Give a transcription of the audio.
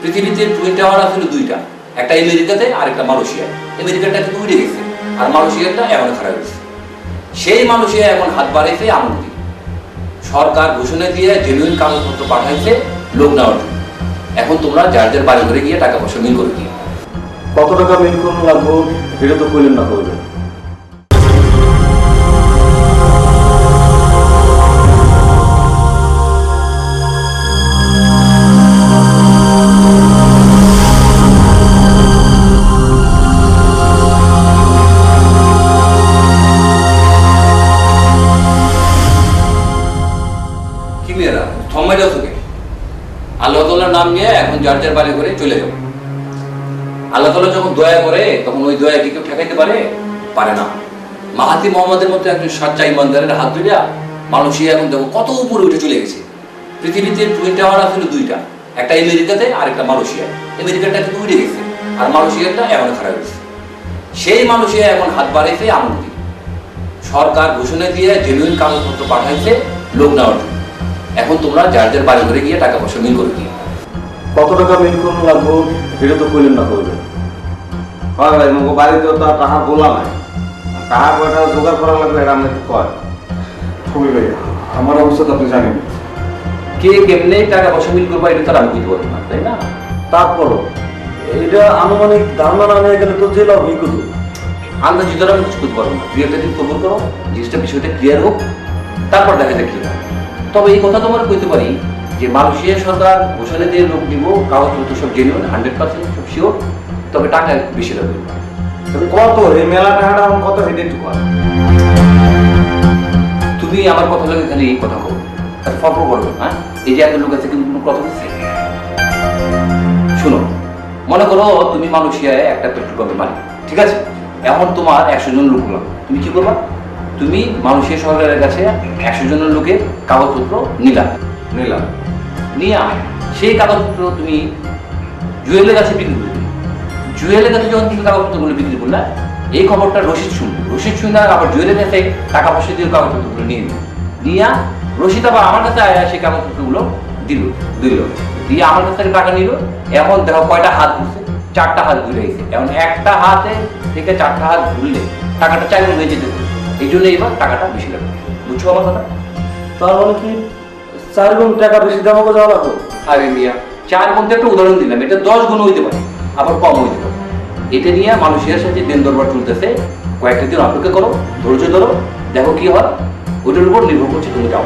পৃথিবীতে twin tower আসলে দুইটা। একটা আমেরিকাতে আর একটা মালয়েশিয়ায়। আমেরিকাটা কিন্তু উড়ে গেছে। আর মালয়েশিয়াটা এমন খারাপ হয়েছে। সেই মালয়েশিয়া এখন হাত বাড়াইছে আমন্ত্রী সরকার ঘোষণা দিয়ে জেনুইন কাগজপত্র পাঠাইছে লোক নেওয়ার জন্য। এখন তোমরা যার যার বাড়ি ঘরে গিয়ে টাকা পয়সা মিল করে দিয়ে কত টাকা মিল করুন লাগবো এটা তো কইলেন না করবে আল্লাহ নাম নিয়ে এখন যার যার বাড়ি ঘরে চলে যাও আল্লাহ যখন দয়া করে, তখন ওই দয়া কি কেউ ঠেকাইতে পারে? পারে না। মাহাতি মোহাম্মদের একজন ইমানদারের হাত ধরিয়া মালয়েশিয়া এখন দেখো, কত উপরে উঠে চলে গেছে। পৃথিবীতে টুইন টাওয়ার দুইটা। একটা আমেরিকাতে আর একটা মালয়েশিয়ায়। আমেরিকাটা কিন্তু গেছে, আর মালয়েশিয়াটা এমন খারাপ সেই মালয়েশিয়া এখন হাত বাড়াইছে আমন্ত্রী সরকার ঘোষণা দিয়ে জেনুইন কাগজপত্র পাঠাইছে লোক নেওয়ার জন্য। এখন তোমরা যার যার বাড়ি ঘরে গিয়ে টাকা পয়সা মিল করে দিয়ে কত টাকা মিল করুন লাগবো এটা তো কইলেন না করবে হয় ভাই মুখ বাড়িতে তো আর টাকা বলা নাই। টাকা কয়টা জোগাড় করা লাগবে এটা আমি কয়। ছবি ভাই আমার অবস্থা তো আপনি জানেন। কে কেমনে টাকা পয়সা মিল করব এটা তো আমি বুঝতে পারব না তাই না? তারপরও? এটা আনুমানিক ধারণা না নিয়ে গেলে তো জেলা হই কত আন্দাজ ধরে আমি কিছু করতে পারব না। একটা দিন কবুল করো জিনিসটা বিষয়টা ক্লিয়ার হোক তারপর দেখা যাক কি হয়। তবে এই কথা তোমার কইতে পারি যে মালয়েশিয়া সরকার ঘোষণা দিয়ে লোক দিব কাগজপত্র সব জেনুইন হান্ড্রেড পার্সেন্ট সব শিওর তবে টাকা বেশি লাগবে কত এই মেলা টাকাটা কত হেঁটে একটু তুমি আমার কথা লাগে খালি এই কথা কো আর ফটো করবে হ্যাঁ? এই যে এত লোক আছে কিন্তু কোনো কথা বলছে শুনো মনে করো তুমি মালয়েশিয়ায় একটা পেট্রোল পাম্পের মালিক ঠিক আছে? এখন তোমার একশো জন লোক লাগবে তুমি কি করবা? তুমি মানুষের সরকারের কাছে একশো জনের লোকের কাগজপত্র নিলা। নিলাম নিয়ে সেই কাগজপত্র তুমি জুয়েলের কাছে বিক্রি করবে জুয়েলের কাছে যখন তুমি কাগজপত্রগুলো বিক্রি করলে এই খবরটা রশিদ শুনবে রশিদ শুনে আবার জুয়েলের কাছে টাকা পয়সা দিয়ে কাগজপত্রগুলো নিয়ে নিল। নিয়ে রশিদ আবার আমার কাছে আয়া সেই কাগজপত্রগুলো দিল দিল। দিয়ে আমার কাছ থেকে টাকা নিল। এখন দেখো কয়টা হাত ঘুরছে। চারটা হাত ঘুরে গেছে। এখন একটা হাতে থেকে চারটা হাত ঘুরলে টাকাটা গুণ হয়ে যেতে এই জন্য এবার টাকাটা বেশি লাগবে। বুঝছ আমার কথা? তার মানে কি? চার গুণ টাকা বেশি দাম হবে যাওয়া লাগবে আরে মিয়া চার গুণ একটা উদাহরণ দিলাম এটা দশ গুণ হইতে পারে আবার কম হইতে পারে। এটা নিয়ে মানুষের সাথে দিন দরবার চলতেছে কয়েকটা দিন অপেক্ষা করো ধৈর্য ধরো দেখো কি হয় ওইটার উপর নির্ভর করছে তুমি যাও।